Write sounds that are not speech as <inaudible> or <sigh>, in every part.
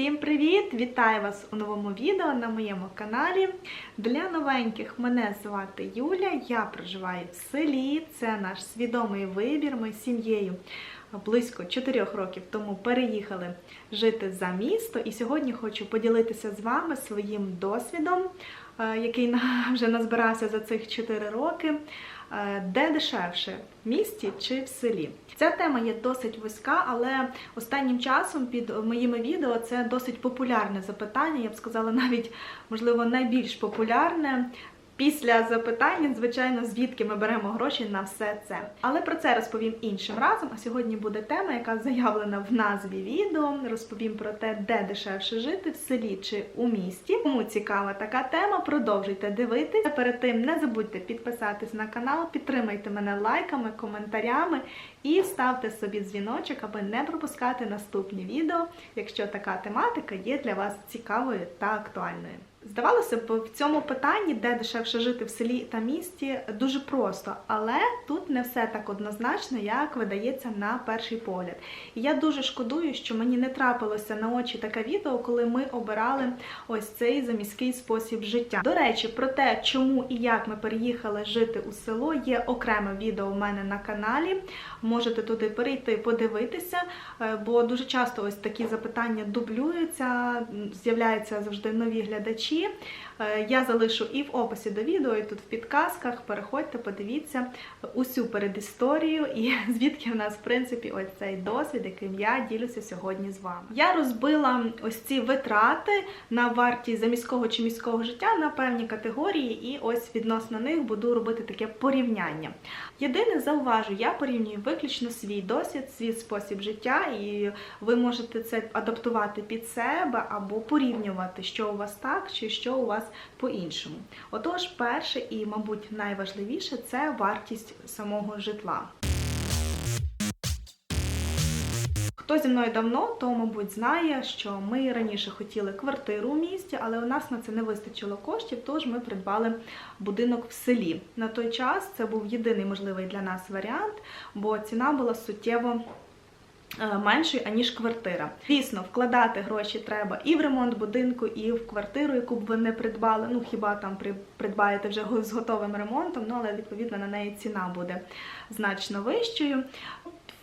Всім привіт! Вітаю вас у новому відео на моєму каналі. Для новеньких мене звати Юля, я проживаю в селі. Це наш свідомий вибір. Ми з сім'єю близько 4 років тому переїхали жити за місто. І сьогодні хочу поділитися з вами своїм досвідом, е, який <laughs> вже назбирався за цих 4 роки. Е, Де дешевше в місті чи в селі? Ця тема є досить вузька, але останнім часом під моїми відео це досить популярне запитання. Я б сказала, <laughs> навіть можливо найбільш популярне. Після запитання, звичайно, звідки ми беремо гроші на все це. Але про це розповім іншим разом. А сьогодні буде тема, яка заявлена в назві відео. Розповім про те, де дешевше жити в селі чи у місті. Кому цікава така тема, продовжуйте дивитися. Перед тим не забудьте підписатись на канал, підтримайте мене лайками, коментарями і ставте собі дзвіночок, аби не пропускати наступні відео, якщо така тематика є для вас цікавою та актуальною. Здавалося б, в цьому питанні, де дешевше жити в селі та місті, дуже просто, але тут не все так однозначно, як видається на перший погляд. І я дуже шкодую, що мені не трапилося на очі таке відео, коли ми обирали ось цей заміський спосіб життя. До речі, про те, чому і як ми переїхали жити у село, є окреме відео у мене на каналі. Можете туди перейти, подивитися, е, бо дуже часто ось такі запитання дублюються, з'являються завжди нові глядачі. Е, Я залишу і в описі до відео, і тут в підказках. Переходьте, подивіться усю передісторію і <laughs> звідки в нас, в принципі, ось цей досвід, яким я ділюся сьогодні з вами. Я розбила ось ці витрати на вартість заміського чи міського життя на певні категорії, і ось відносно них буду робити таке порівняння. Єдине зауважу, я порівнюю виключно свій досвід, свій спосіб життя, і ви можете це адаптувати під себе або порівнювати, що у вас так, чи що у вас по-іншому. Отож, перше і, мабуть, найважливіше це вартість самого житла. Хто зі мною давно, то, мабуть, знає, що ми раніше хотіли квартиру у місті, але у нас на це не вистачило коштів, тож ми придбали будинок в селі. На той час це був єдиний можливий для нас варіант, бо ціна була суттєво меншою, аніж квартира. Звісно, вкладати гроші треба і в ремонт будинку, і в квартиру, яку б ви не придбали. Ну, хіба там при- придбаєте вже з готовим ремонтом, ну але відповідно на неї ціна буде значно вищою.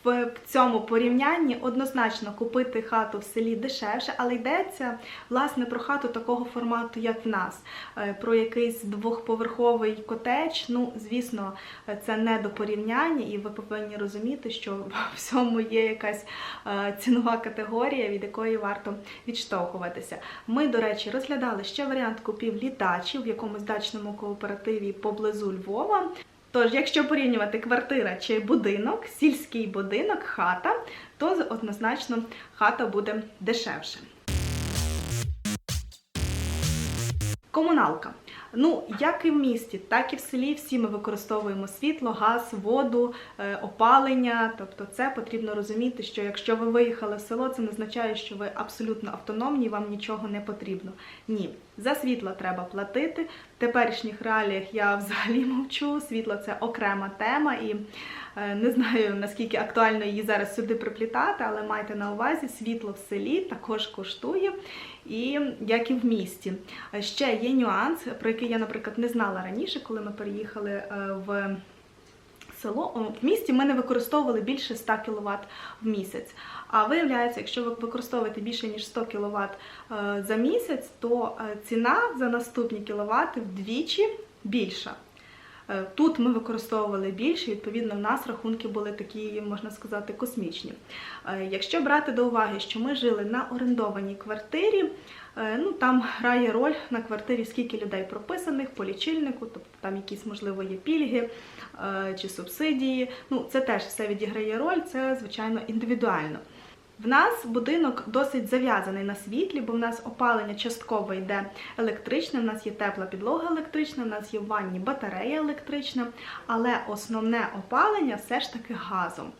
В цьому порівнянні однозначно купити хату в селі дешевше, але йдеться власне про хату такого формату, як в нас, Е, про якийсь двохповерховий котедж. Ну, звісно, е, це не до порівняння, і ви повинні розуміти, що в всьому є якась е, цінова категорія, від якої варто відштовхуватися. Ми, до речі, розглядали ще варіант купівлі дачі в якомусь дачному кооперативі поблизу Львова. Тож, якщо порівнювати квартира чи будинок, сільський будинок, хата, то однозначно хата буде дешевше. Комуналка. Ну, як і в місті, так і в селі всі ми використовуємо світло, газ, воду, е, опалення. Тобто, це потрібно розуміти, що якщо ви виїхали в село, це не означає, що ви абсолютно автономні, і вам нічого не потрібно. Ні, за світло треба платити. В теперішніх реаліях я взагалі <laughs> мовчу. Світло це окрема тема, і е, не знаю наскільки актуально її зараз сюди приплітати, але майте на увазі, світло в селі також коштує, і як і в місті. Е, Ще є нюанс, про який я, наприклад, не знала раніше, коли ми переїхали е, в село. В місті ми не використовували більше 100 кВт в місяць. А виявляється, якщо ви використовуєте більше ніж 100 кВт за місяць, то е, ціна за наступні кіловати вдвічі більша. Е, Тут ми використовували більше, відповідно, в нас рахунки були такі, можна сказати, космічні. Е, Якщо брати до уваги, що ми жили на орендованій квартирі, е, ну там грає роль на квартирі, скільки людей прописаних по лічильнику, тобто там якісь, можливо, є пільги е, чи субсидії. Ну, це теж все відіграє роль, це звичайно індивідуально. В нас будинок досить зав'язаний на світлі, бо в нас опалення частково йде електричне, в нас є тепла підлога електрична, в нас є в ванні батарея електрична, але основне опалення все ж таки газом.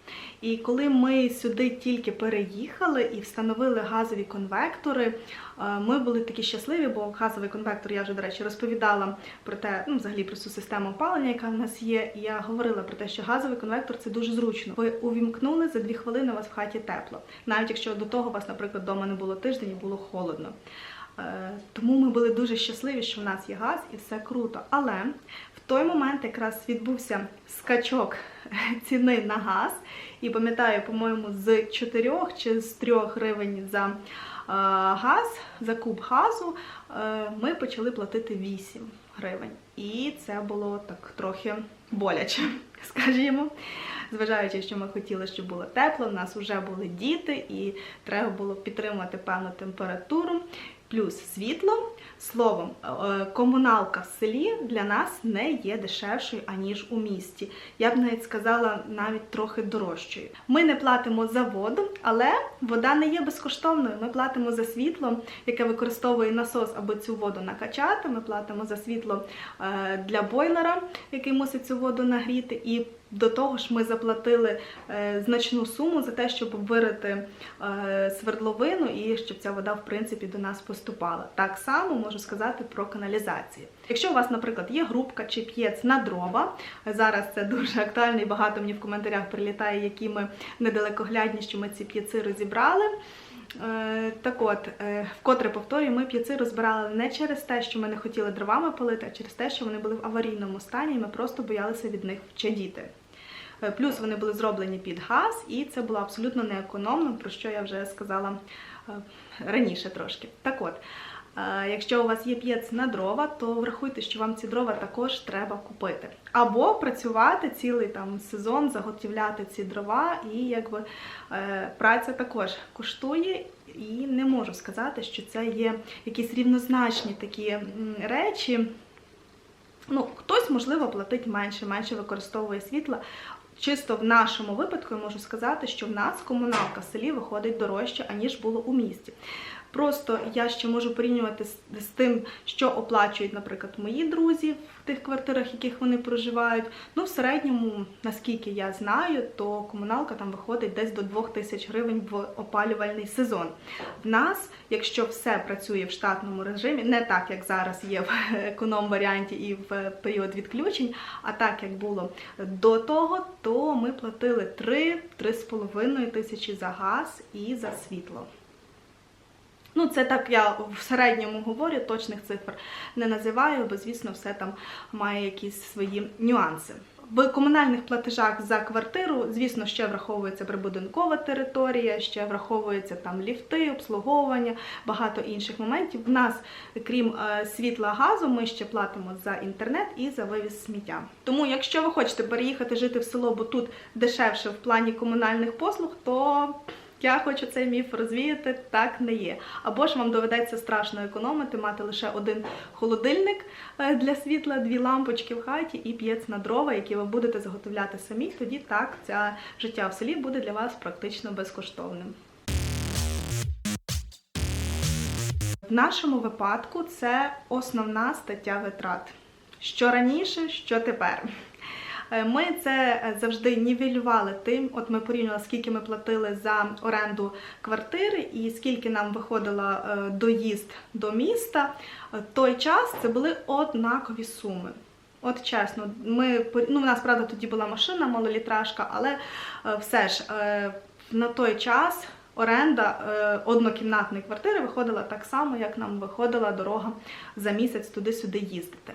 І коли ми сюди тільки переїхали і встановили газові конвектори, е, ми були такі щасливі, бо газовий конвектор я вже, до речі, розповідала про те, ну, взагалі про цю систему опалення, яка в нас є. І я говорила про те, що газовий конвектор це дуже зручно. Ви увімкнули за дві хвилини у вас в хаті тепло. навіть якщо до того у вас, наприклад, вдома не було тиждень і було холодно. Е, Тому ми були дуже щасливі, що в нас є газ і все круто. Але в той момент якраз відбувся скачок <laughs> ціни на газ. І пам'ятаю, по-моєму, з 4 чи з 3 гривень за е, газ, за куб газу, е, ми почали платити 8 гривень. І це було так трохи боляче, <laughs> скажімо. Зважаючи, що ми хотіли, щоб було тепло, в нас вже були діти, і треба було підтримувати певну температуру, плюс світло. Словом, е, комуналка в селі для нас не є дешевшою, аніж у місті. Я б навіть сказала, навіть трохи дорожчою. Ми не платимо за воду, але вода не є безкоштовною. Ми платимо за світло, яке використовує насос, аби цю воду накачати. Ми платимо за світло е, для бойлера, який мусить цю воду нагріти. І до того ж, ми заплатили е, значну суму за те, щоб вирити е, свердловину і щоб ця вода, в принципі, до нас поступала. Так само можу сказати про каналізацію. Якщо у вас, наприклад, є грубка чи п'єц на дрова, зараз це дуже актуально і багато мені в коментарях прилітає, які ми недалекоглядні, що ми ці п'єци розібрали. Е, Так от, е, вкотре повторюю, ми п'єци розбирали не через те, що ми не хотіли дровами палити, а через те, що вони були в аварійному стані, і ми просто боялися від них вчадіти. Е, Плюс вони були зроблені під газ, і це було абсолютно неекономно, про що я вже сказала раніше трошки. Так от, якщо у вас є п'єц на дрова, то врахуйте, що вам ці дрова також треба купити. Або працювати цілий там сезон, заготівляти ці дрова, і якби е, праця також коштує. І не можу сказати, що це є якісь рівнозначні такі речі. Ну, хтось, можливо, платить менше, менше використовує світла. Чисто в нашому випадку я можу сказати, що в нас комуналка в селі виходить дорожче, аніж було у місті. Просто я ще можу порівнювати з, тим, що оплачують, наприклад, мої друзі в тих квартирах, в яких вони проживають. Ну, в середньому, наскільки я знаю, то комуналка там виходить десь до 2000 гривень в опалювальний сезон. В нас, якщо все працює в штатному режимі, не так, як зараз є в економ-варіанті і в період відключень, а так, як було до того, то ми платили 3-3,5 тисячі за газ і за світло. Ну, це так я в середньому говорю, точних цифр не називаю, бо, звісно, все там має якісь свої нюанси. В комунальних платежах за квартиру, звісно, ще враховується прибудинкова територія, ще враховується там ліфти, обслуговування, багато інших моментів. В нас, крім е, світла газу, ми ще платимо за інтернет і за вивіз сміття. Тому, якщо ви хочете переїхати жити в село, бо тут дешевше в плані комунальних послуг, то я хочу цей міф розвіяти, так не є. Або ж вам доведеться страшно економити, мати лише один холодильник е, для світла, дві лампочки в хаті і п'єць на дрова, які ви будете заготовляти самі. Тоді так, це життя в селі буде для вас практично безкоштовним. В нашому випадку це основна стаття витрат. Що раніше, що тепер. Е, Ми це завжди нівелювали тим, от ми порівняли, скільки ми платили за оренду квартири і скільки нам виходило е, доїзд до міста. Е, Той час це були однакові суми. От чесно, ми ну, в нас правда тоді була машина, малолітражка, але е, все ж е, на той час оренда е, однокімнатної квартири виходила так само, як нам виходила дорога за місяць туди-сюди їздити.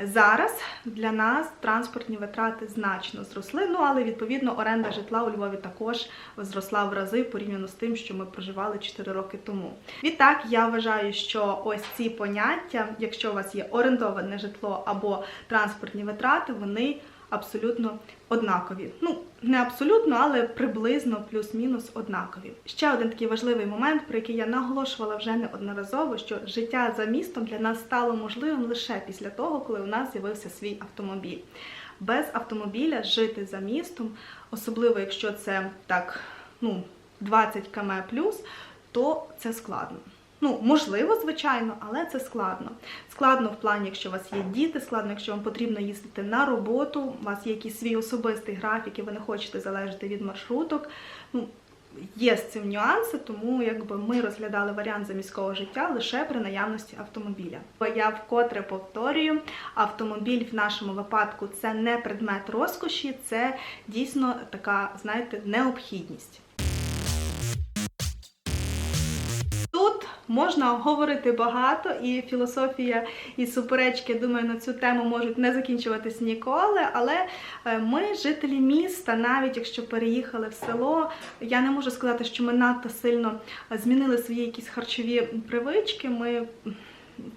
Зараз для нас транспортні витрати значно зросли, ну але відповідно оренда житла у Львові також зросла в рази порівняно з тим, що ми проживали 4 роки тому. Відтак я вважаю, що ось ці поняття, якщо у вас є орендоване житло або транспортні витрати, вони абсолютно однакові. Ну, не абсолютно, але приблизно плюс-мінус однакові. Ще один такий важливий момент, про який я наголошувала вже неодноразово, що життя за містом для нас стало можливим лише після того, коли у нас з'явився свій автомобіль. Без автомобіля жити за містом, особливо якщо це так, ну, 20 км то це складно. Ну, можливо, звичайно, але це складно. Складно в плані, якщо у вас є діти, складно, якщо вам потрібно їздити на роботу, у вас є якийсь свій особистий графік, і ви не хочете залежати від маршруток. Ну, Є з цим нюанси, тому якби ми розглядали варіант заміського життя лише при наявності автомобіля. Бо Я вкотре повторюю, автомобіль в нашому випадку це не предмет розкоші, це дійсно така, знаєте, необхідність. Можна говорити багато, і філософія і суперечки, думаю, на цю тему можуть не закінчуватись ніколи. Але е, ми, жителі міста, навіть якщо переїхали в село, я не можу сказати, що ми надто сильно змінили свої якісь харчові привички. Ми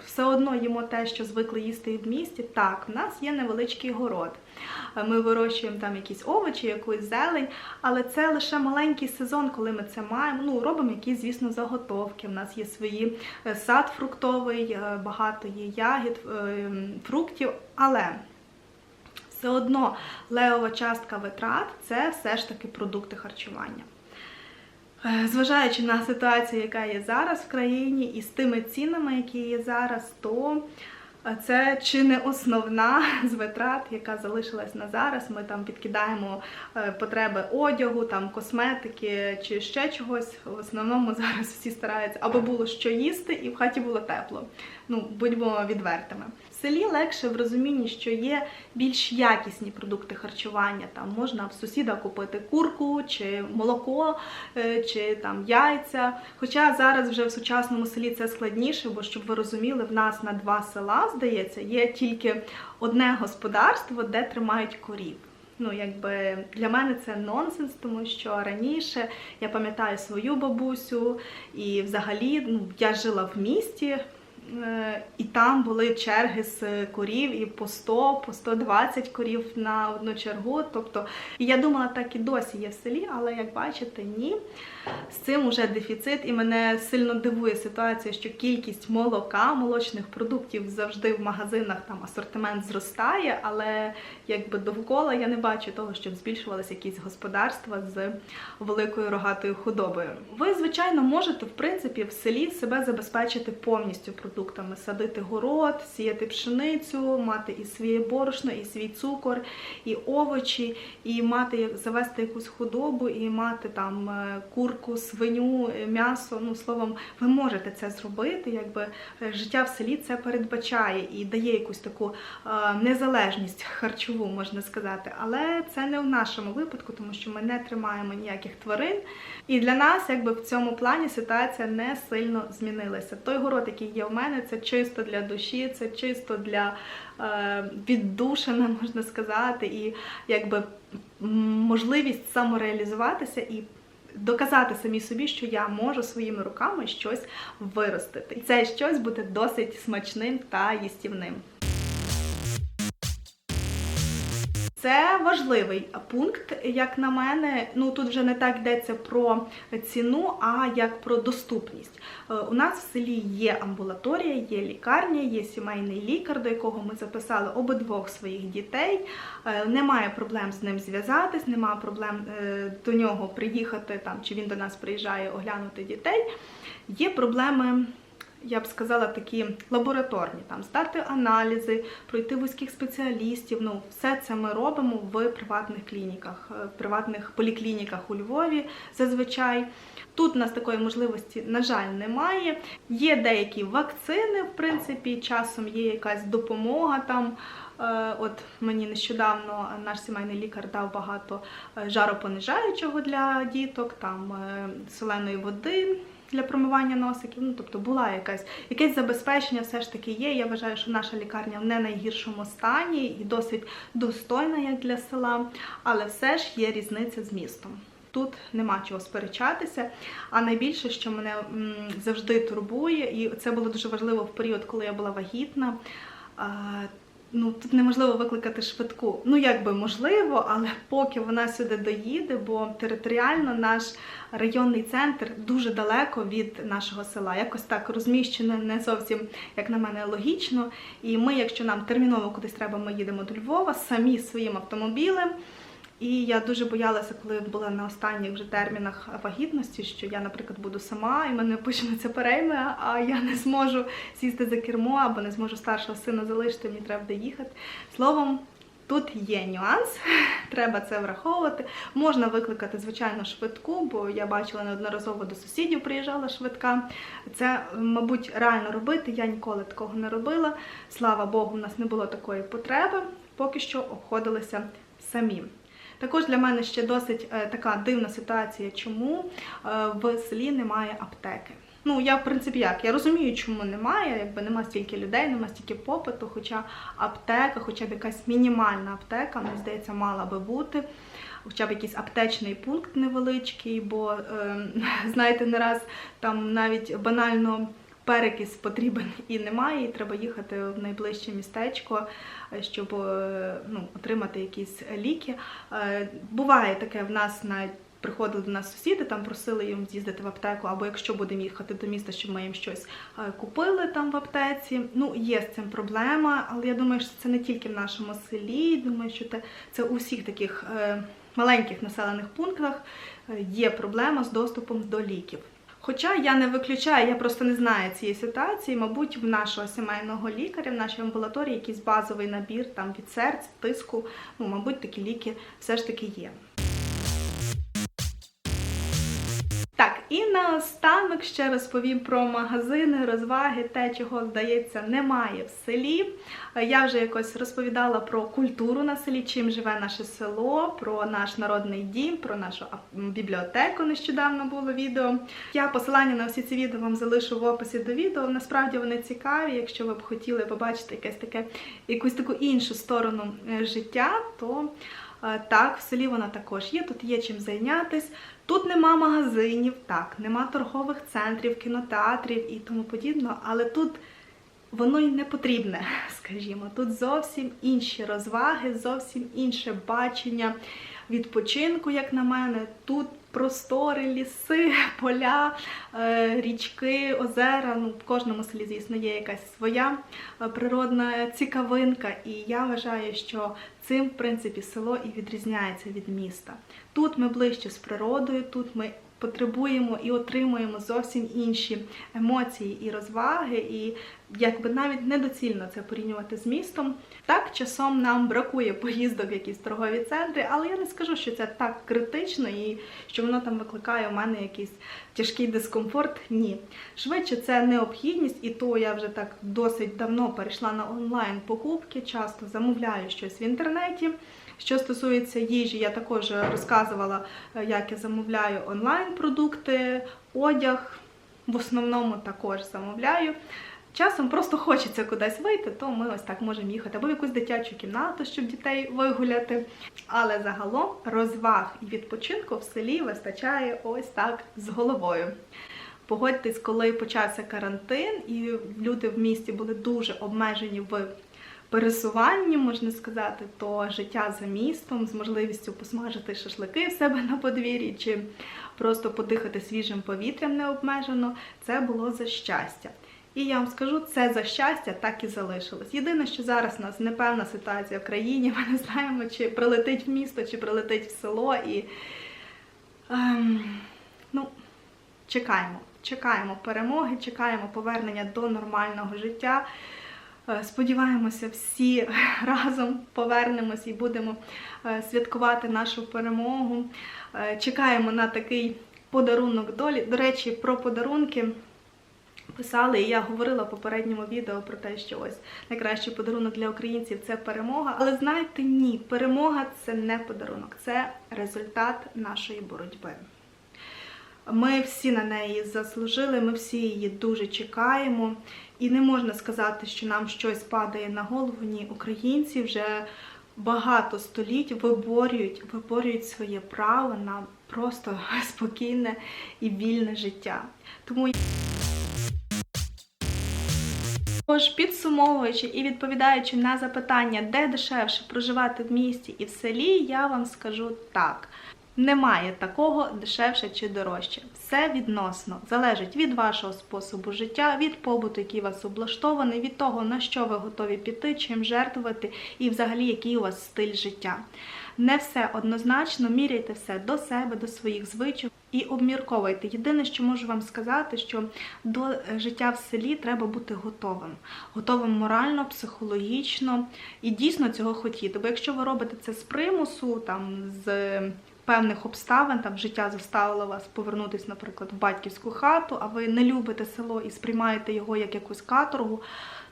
все одно їмо те, що звикли їсти в місті. Так, в нас є невеличкий город. Е, Ми вирощуємо там якісь овочі, якусь зелень, але це лише маленький сезон, коли ми це маємо. Ну, робимо якісь, звісно, заготовки. У нас є свої е, сад фруктовий, е, багато є ягід, фруктів, але все одно левова частка витрат це все ж таки продукти харчування. Е, Зважаючи на ситуацію, яка є зараз в країні, і з тими цінами, які є зараз, то е, це чи не основна <laughs> з витрат, яка залишилась на зараз. Ми там підкидаємо е, потреби одягу, там косметики чи ще чогось. В основному <laughs> зараз всі стараються, аби було що їсти, і в хаті було тепло. Ну, будьмо відвертими. В селі легше в розумінні, що є більш якісні продукти харчування. Там можна в сусіда купити курку чи молоко, е, чи там яйця. Хоча зараз вже в сучасному селі це складніше, бо щоб ви розуміли, в нас на два села, здається, є тільки одне господарство, де тримають корів. Ну, якби для мене це нонсенс, тому що раніше я пам'ятаю свою бабусю, і взагалі ну, я жила в місті. Е, І там були черги з корів і по 100, по 120 корів на одну чергу. Тобто, я думала, так і досі є в селі, але як бачите, ні. З цим уже дефіцит, і мене сильно дивує ситуація, що кількість молока, молочних продуктів завжди в магазинах там асортимент зростає, але якби довкола я не бачу того, щоб збільшувалися якісь господарства з великою рогатою худобою. Ви, звичайно, можете в принципі в селі себе забезпечити повністю продуктами, садити город, сіяти пшеницю, мати і своє борошно, і свій цукор, і овочі, і мати завести якусь худобу, і мати там е, курку, свиню, е, м'ясо. Ну словом, ви можете це зробити. Якби е, життя в селі це передбачає і дає якусь таку незалежність харчову, можна сказати. Але це не в нашому випадку, тому що ми не тримаємо ніяких тварин. І для нас, якби в цьому плані, ситуація не сильно змінилася. Той город, який є в мене, це чисто для душі, це чисто для е, віддушини, <laughs> можна сказати, і якби можливість самореалізуватися і доказати самі собі, що я можу своїми руками щось виростити. І це щось буде досить смачним та їстівним. Це важливий пункт, як на мене. Ну тут вже не так йдеться про ціну, а як про доступність. Е, У нас в селі є амбулаторія, є лікарня, є сімейний лікар, до якого ми записали обидвох своїх дітей. Е, Немає проблем з ним зв'язатись, немає проблем е, до нього приїхати там, чи він до нас приїжджає оглянути дітей. Є проблеми я б сказала, такі лабораторні, там здати аналізи, пройти вузьких спеціалістів. Ну, все це ми робимо в приватних клініках, е, в приватних поліклініках у Львові зазвичай. Тут у нас такої можливості, на жаль, немає. Є деякі вакцини, в принципі, часом є якась допомога там. Е, От мені нещодавно наш сімейний лікар дав багато е, жаропонижаючого для діток, там соленої води для промивання носиків. Ну, тобто була якась якесь забезпечення, все ж таки є. Я вважаю, що наша лікарня в не найгіршому стані і досить достойна як для села, але все ж є різниця з містом. Тут нема чого сперечатися. А найбільше, що мене завжди турбує, і це було дуже важливо в період, коли я була вагітна. Ну, тут неможливо викликати швидку. Ну, якби можливо, але поки вона сюди доїде, бо територіально наш районний центр дуже далеко від нашого села. Якось так розміщено не зовсім, як на мене, логічно. І ми, якщо нам терміново кудись треба, ми їдемо до Львова самі своїм автомобілем. І я дуже боялася, коли була на останніх вже термінах вагітності, що я, наприклад, буду сама, і мене почнеться перейме, а я не зможу сісти за кермо або не зможу старшого сина залишити, мені треба буде їхати. Словом, тут є нюанс, <laughs> треба це враховувати. Можна викликати, звичайно, швидку, бо я бачила неодноразово до сусідів приїжджала швидка. Це, мабуть, реально робити. Я ніколи такого не робила. Слава Богу, у нас не було такої потреби, поки що обходилися самі. Також для мене ще досить е, така дивна ситуація, чому е, в селі немає аптеки. Ну, я, в принципі, як? Я розумію, чому немає, якби нема стільки людей, нема стільки попиту, хоча аптека, хоча б якась мінімальна аптека, мені здається, мала би бути. Хоча б якийсь аптечний пункт невеличкий, бо, е, <laughs> знаєте, не раз там навіть банально перекис потрібен і немає, і треба їхати в найближче містечко, е, щоб е, ну, отримати якісь ліки. Е, Буває таке в нас навіть. Приходили до нас сусіди, там просили їм з'їздити в аптеку, або якщо будемо їхати до міста, щоб ми їм щось купили там в аптеці. Ну, є з цим проблема, але я думаю, що це не тільки в нашому селі. Думаю, що це, у всіх таких маленьких населених пунктах є проблема з доступом до ліків. Хоча я не виключаю, я просто не знаю цієї ситуації. Мабуть, в нашого сімейного лікаря, в нашій амбулаторії якийсь базовий набір там від серць, тиску. Ну, мабуть, такі ліки все ж таки є. І наостанок ще розповім про магазини, розваги, те, чого, здається, немає в селі. Я вже якось розповідала про культуру на селі, чим живе наше село, про наш народний дім, про нашу бібліотеку. Нещодавно було відео. Я посилання на всі ці відео вам залишу в описі до відео. Насправді вони цікаві. Якщо ви б хотіли побачити якесь таке, якусь таку іншу сторону е, життя, то так, в селі вона також є. Тут є чим зайнятися. Тут нема магазинів, так, нема торгових центрів, кінотеатрів і тому подібне, але тут воно й не потрібне, <laughs> скажімо. Тут зовсім інші розваги, зовсім інше бачення відпочинку, як на мене. Тут простори, ліси, <laughs> поля, е, річки, озера. Ну, в кожному селі, звісно, є якась своя е, природна цікавинка. І я вважаю, що цим, в принципі, село і відрізняється від міста. Тут ми ближче з природою, тут ми потребуємо і отримуємо зовсім інші емоції і розваги, і якби навіть недоцільно це порівнювати з містом. Так, часом нам бракує поїздок в якісь торгові центри, але я не скажу, що це так критично і що воно там викликає у мене якийсь тяжкий дискомфорт. Ні. Швидше це необхідність, і то я вже так досить давно перейшла на онлайн покупки, часто замовляю щось в інтернеті. Що стосується їжі, я також розказувала, е, як я замовляю онлайн-продукти, одяг. В основному також замовляю. Часом просто хочеться кудись вийти, то ми ось так можемо їхати або в якусь дитячу кімнату, щоб дітей вигуляти. Але загалом розваг і відпочинку в селі вистачає ось так з головою. Погодьтесь, коли почався карантин, і люди в місті були дуже обмежені в пересуванні, можна сказати, то життя за містом з можливістю посмажити шашлики в себе на подвір'ї чи просто подихати свіжим повітрям необмежено, це було за щастя. І я вам скажу, це за щастя так і залишилось. Єдине, що зараз у нас непевна ситуація в країні, <laughs> ми не знаємо, чи прилетить в місто, чи прилетить в село. І ем, ну, чекаємо, чекаємо перемоги, чекаємо повернення до нормального життя. Е, Сподіваємося, всі <laughs> разом повернемось і будемо е, святкувати нашу перемогу. Е, Чекаємо на такий подарунок долі. До речі, про подарунки писали, і я говорила в попередньому відео про те, що ось найкращий подарунок для українців це перемога. Але знаєте, ні, перемога це не подарунок, це результат нашої боротьби. Ми всі на неї заслужили, ми всі її дуже чекаємо. І не можна сказати, що нам щось падає на голову. Ні, українці вже багато століть виборюють, виборюють своє право на просто <laughs> спокійне і вільне життя. Тому Тож, підсумовуючи і відповідаючи на запитання, де дешевше проживати в місті і в селі, я вам скажу так. Немає такого дешевше чи дорожче. Все відносно залежить від вашого способу життя, від побуту, який вас облаштований, від того, на що ви готові піти, чим жертвувати, і взагалі який у вас стиль життя. Не все однозначно, міряйте все до себе, до своїх звичок і обмірковуйте. Єдине, що можу вам сказати, що до життя в селі треба бути готовим. Готовим морально, психологічно і дійсно цього хотіти. Бо якщо ви робите це з примусу, там з певних обставин, там життя заставило вас повернутися, наприклад, в батьківську хату, а ви не любите село і сприймаєте його як якусь каторгу,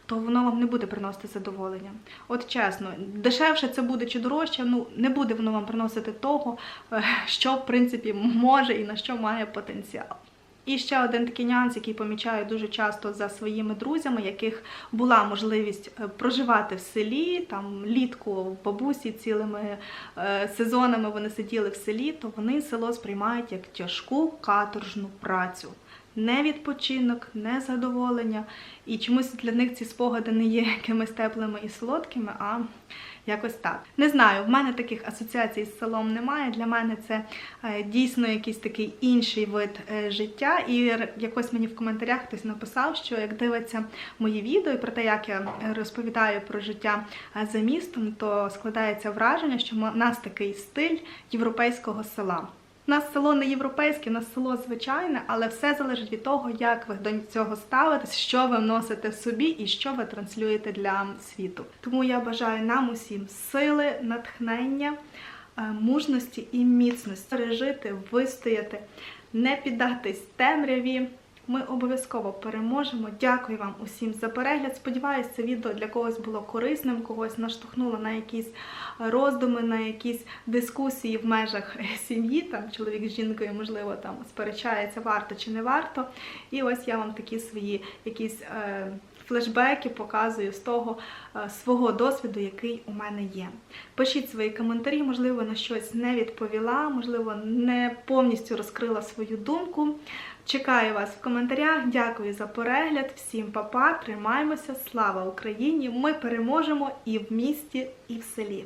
то воно вам не буде приносити задоволення. От чесно, дешевше це буде чи дорожче, ну не буде воно вам приносити того, е, що в принципі може і на що має потенціал. І ще один такий нюанс, який помічаю дуже часто за своїми друзями, яких була можливість е, проживати в селі, там літку в бабусі цілими е, сезонами вони сиділи в селі, то вони село сприймають як тяжку каторжну працю. Не відпочинок, не задоволення. І чомусь для них ці спогади не є якимись теплими і солодкими, а якось так. Не знаю, в мене таких асоціацій з селом немає. Для мене це е, дійсно якийсь такий інший вид е, життя. І якось мені в коментарях хтось написав, що як дивиться мої відео і про те, як я е, розповідаю про життя за містом, то складається враження, що в нас такий стиль європейського села. У нас село не європейське, у нас село звичайне, але все залежить від того, як ви до цього ставитесь, що ви вносите в собі і що ви транслюєте для світу. Тому я бажаю нам усім сили, натхнення, е, мужності і міцності пережити, вистояти, не піддатись темряві. Ми обов'язково переможемо. Дякую вам усім за перегляд. Сподіваюся, це відео для когось було корисним, когось наштовхнуло на якісь роздуми, на якісь дискусії в межах <laughs> сім'ї. Там чоловік з жінкою, можливо, там сперечається, варто чи не варто. І ось я вам такі свої якісь. Е, Флешбеки показую з того е, свого досвіду, який у мене є. Пишіть свої коментарі, можливо, на щось не відповіла, можливо, не повністю розкрила свою думку. Чекаю вас в коментарях. Дякую за перегляд. Всім па-па, тримаємося. Слава Україні! Ми переможемо і в місті, і в селі.